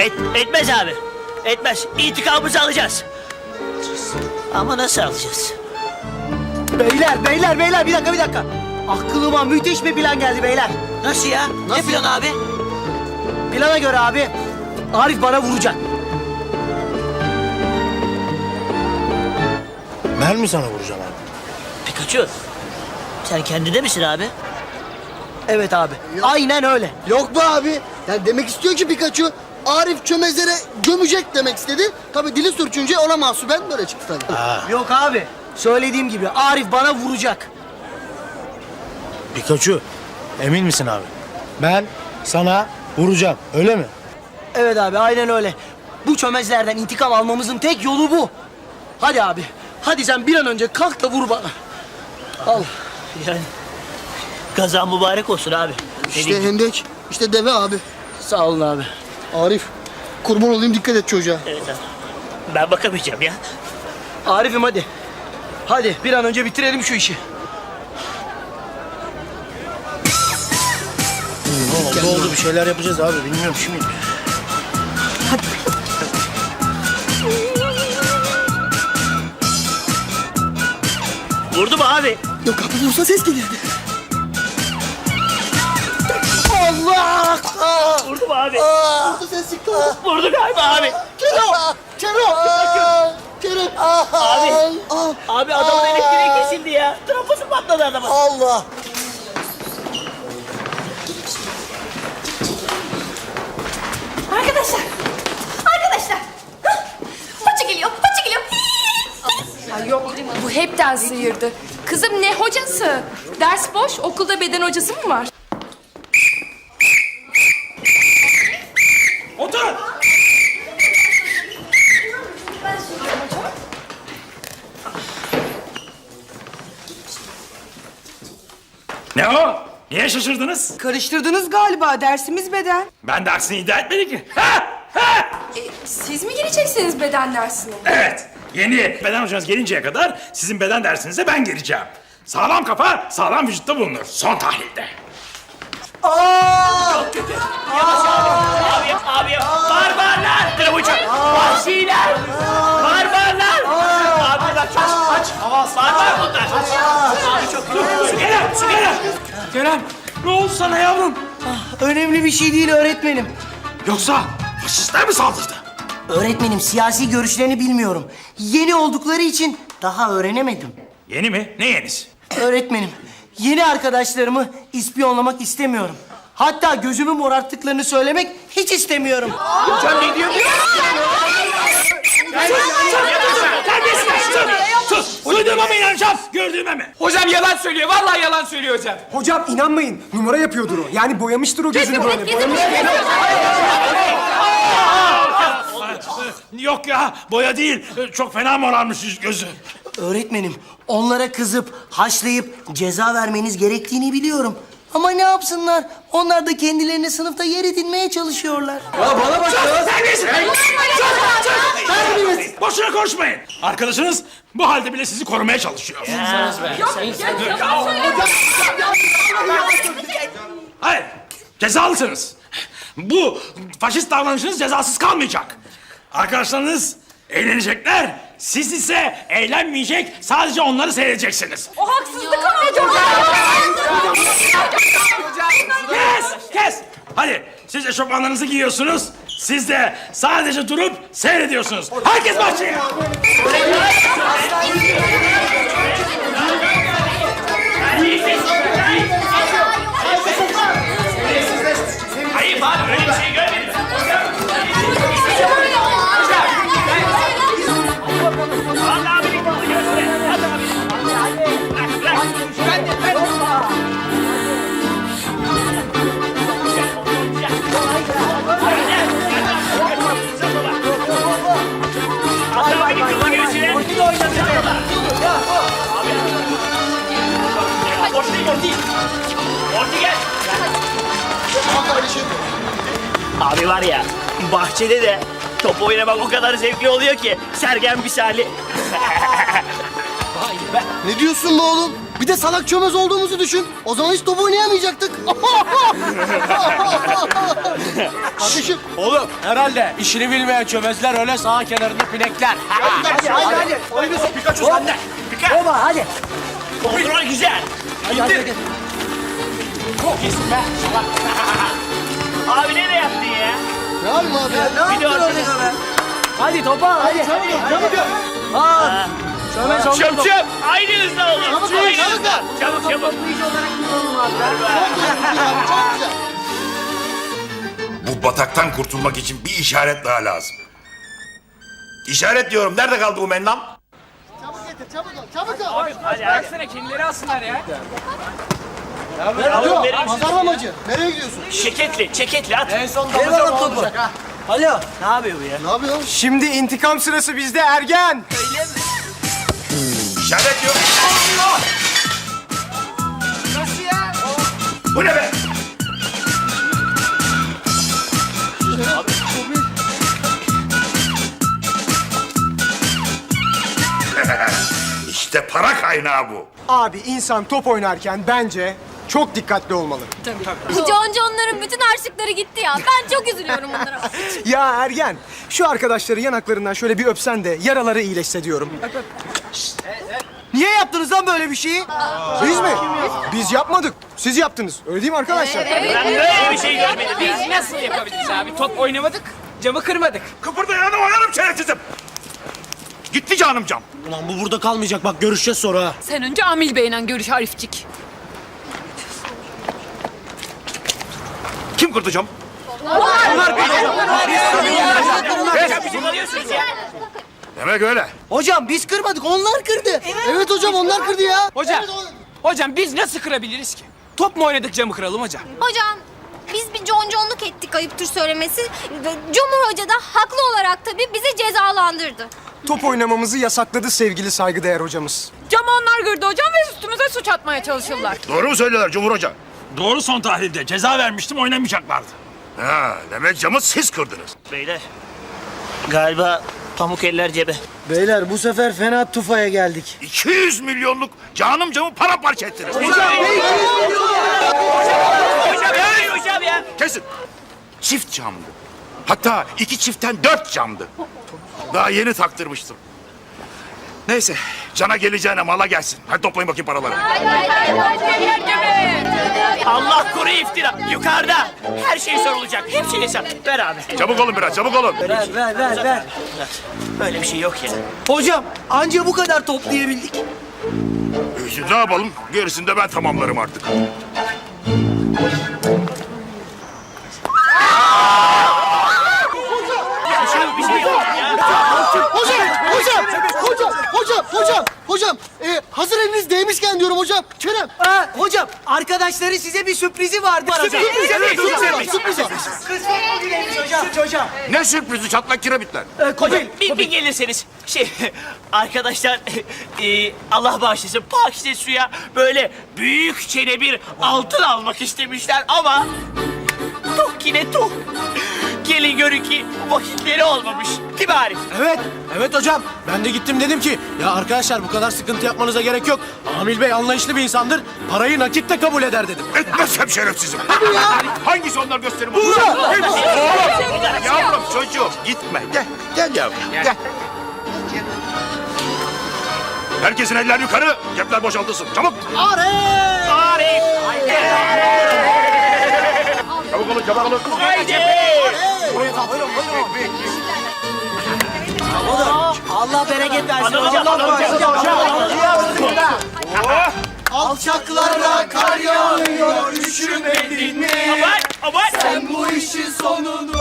Et, etmez abi. Etmez. İntikamımızı alacağız. Ama nasıl alacağız? Beyler, beyler, beyler bir dakika bir dakika. Aklıma müthiş bir plan geldi beyler. Nasıl ya? Ne plan abi? Plana göre abi Arif bana vuracak. Ben mi sana vuracağım abi? Pikachu. Sen kendinde misin abi? Evet abi. Aynen öyle. Yok be abi. Yani demek istiyor ki Pikachu Arif çömezlere gömecek demek istedi. Tabii dili sürçünce ona mahsuben böyle çıktı tabii. Yok abi. Söylediğim gibi Arif bana vuracak. Pikachu, emin misin abi? Ben sana vuracağım, öyle mi? Evet abi aynen öyle. Bu çömezlerden intikam almamızın tek yolu bu. Hadi abi. Hadi sen bir an önce kalk da vur bana. Al. Yani kazan mübarek olsun abi. İşte hendek, işte deve abi. Sağ olun abi. Arif, kurban olayım dikkat et çocuğa. Evet abi. Ben bakamayacağım ya. Arif'im hadi. Hadi bir an önce bitirelim şu işi. Oldu oldu bir şeyler yapacağız abi, bilmiyorum şimdi. Vurdu mu abi? Yok abi vursa ses gelirdi. Ses çıktı. Vurdu galiba abi. Kerem! Kerem! Kerem! Abi. Aa, Abi adamın elektriği kesildi ya. Trafosu patladı adamın. Allah! Arkadaşlar. Arkadaşlar. Hah, Hoca geliyor. Hoca geliyor. Ay yok bu hepten sıyırdı. Kızım ne hocası? Ders boş okulda beden hocası mı var? Ne o? Niye şaşırdınız? Karıştırdınız galiba dersimiz beden. Ben de aksini iddia etmedim ki. Ha! Ha! E, siz mi gireceksiniz beden dersine? Evet. Yeni beden hocanız gelinceye kadar sizin beden dersinize ben geleceğim. Sağlam kafa sağlam vücutta bulunur. Son tahlilde. Abi, abi, barbarlar! Trafocu! Vahşiler! Barbarlar! Abi bak çok aç. Barbar bunlar. Abi Kerem, ne oldu sana yavrum? Önemli bir şey değil öğretmenim. Yoksa faşistler mi saldırdı? Öğretmenim siyasi görüşlerini bilmiyorum. Yeni oldukları için daha öğrenemedim. Yeni mi? Ne yenisi? Öğretmenim, yeni arkadaşlarımı ispiyonlamak istemiyorum. Hatta gözümü morarttıklarını söylemek hiç istemiyorum. Sus! Duyduğuma mı inanacağım, gördüğüme mi? Hocam yalan söylüyor. Vallahi yalan söylüyor hocam. Hocam inanmayın numara yapıyordur o. Yani boyamıştır o gözünü böyle. Yok ya, boya değil. Çok fena morarmış gözü. Öğretmenim, onlara kızıp, haşlayıp ceza vermeniz gerektiğini biliyorum. Ama ne yapsınlar? Onlar da kendilerini sınıfta yer edinmeye çalışıyorlar. Terbiyesiz! Terbiyesiz! Boşuna konuşmayın. Arkadaşınız bu halde bile sizi korumaya çalışıyor. Hayır, cezalısınız. Bu faşist davranışınız cezasız kalmayacak. Arkadaşlarınız eğlenecekler. Siz ise eğlenmeyecek, sadece onları seyredeceksiniz. O haksızlık ama hocam. Kes, kes. Hadi siz eşofmanlarınızı giyiyorsunuz. Siz de sadece durup seyrediyorsunuz. Herkes bahçeye. Abi var ya bahçede de top oynamak o kadar zevkli oluyor ki Sergen misali. Ne diyorsun be oğlum? Bir de salak çömez olduğumuzu düşün. O zaman hiç top oynayamayacaktık. Kardeşim. Oğlum herhalde işini bilmeyen çömezler öyle sağ kenarında pinekler. Hadi hadi hadi. Pikachu sende. Pikachu. Baba hadi. Kontrol güzel. Hadi hadi. hadi. Çok iyisin be. salak. Abi nereye yaptın ya? Ne yapayım abi ya? Ne yaptın orada be? Hadi topa hadi. Çabuk ol, çabuk ol. Aa, Çömez oldu. Çöp çöp. Aynı hızda olur. Çabuk ol, çabuk ol. Çabuk çabuk. Çok güzel. Bu bataktan kurtulmak için bir işaret daha lazım. İşaret diyorum. Nerede kaldı bu mendam? Çabuk getir, çabuk ol, çabuk ol. Bıraksana kendileri alsınlar ya. Alo, pazarlamacı. Nereye gidiyorsun? Çeketli, çeketli at. En son bana topu. Alo. Ne yapıyor bu ya? Ne yapıyorsun? Şimdi intikam sırası bizde Ergen. İşaret diyor. Allah! Bu ne be? işte para kaynağı bu. Abi insan top oynarken bence çok dikkatli olmalı. John John'ların bütün harçlıkları gitti ya. Ben çok üzülüyorum bunlara. Ya Ergen, şu arkadaşları yanaklarından şöyle bir öpsen de yaraları iyileşse diyorum. Niye yaptınız lan böyle bir şeyi? Biz mi? Biz yapmadık. Siz yaptınız. Öyle değil mi arkadaşlar? Ben böyle bir şey görmedim. Biz nasıl yapabiliriz abi? Top oynamadık, camı kırmadık. Kıpırdayanı oynarım şerefsizim. Gitti canım cam. Ulan bu burada kalmayacak bak görüşeceğiz sonra. Sen önce Amil Bey'le görüş Arifcik. Kim kırdı cam? Bizim arıyorsunuz ya. Demek öyle. Hocam biz kırmadık onlar kırdı. Evet hocam, onlar kırdı ya. Hocam, hocam biz nasıl kırabiliriz ki? Top mu oynadık camı kıralım hocam? Hocam biz bir conconluk ettik ayıptır söylemesi. Ve Cumhur Hoca da haklı olarak tabii bizi cezalandırdı. Top oynamamızı yasakladı sevgili saygıdeğer hocamız. Camı onlar gördü hocam ve üstümüze suç atmaya çalışırlar. Doğru mu söylüyorlar Cumhur Hoca? Doğru son tahlilde. Ceza vermiştim oynamayacaklardı. Ha, demek camı siz kırdınız. Beyler galiba pamuk eller cebe. Beyler bu sefer fena tufaya geldik. 200 milyonluk canım camı paramparça ettiniz. Hocam öyle hocam ya. Kesin. Çift camdı. Hatta iki çiftten dört camdı. Daha yeni taktırmıştım. Neyse, cana geleceğine mala gelsin. Hadi toplayın bakayım paraları. Allah koru iftira. Yukarıda. Her şey sorulacak. Hepsi hesap. Ver abi. Çabuk olun biraz, çabuk olun. Ver ver ver ver. Böyle bir şey yok ya. Hocam anca bu kadar toplayabildik. Ee, Ne yapalım? Gerisini de ben tamamlarım artık. Bir şey yok ya. Hocam, hocam, hocam, hocam, hocam, hocam. Ee, hazır eliniz değmişken diyorum hocam. Kerem. Aa, hocam arkadaşları size bir sürprizi vardı. Sürpriz, Sürpriz, sürpriz, Sürpriz yap. Kısmet bugüneymiş hocam. hocam. Ne sürprizi çatlak kiremitler. Ee, Kobil. Bir, bir gelirseniz. Şey, arkadaşlar e, Allah bağışlasın Pakize suya böyle büyük çene bir altın almak istemişler ama tuh yine tuh. Gelin görün ki vakitleri olmamış. Değil mi Arif? Evet, evet hocam. Ben de gittim dedim ki ya arkadaşlar bu kadar sıkıntı yapmanıza gerek yok. Amil Bey anlayışlı bir insandır. Parayı nakitte kabul eder dedim. Etmezsem şerefsizim. Hangisi onlar gösterin? Oğlum, yavrum çocuğum gitme. Gel, gel yavrum, gel. Herkesin eller yukarı, cepler boşaltılsın. Çabuk. Arif! Çabuk olun, çabuk olun. Haydi! Buraya kalk. Buyurun buyurun. Bek, Allah bereket versin hocam. Allah bereket versin. Alçaklara kar yağıyor, üşümedin mi? Sen bu işin sonunu...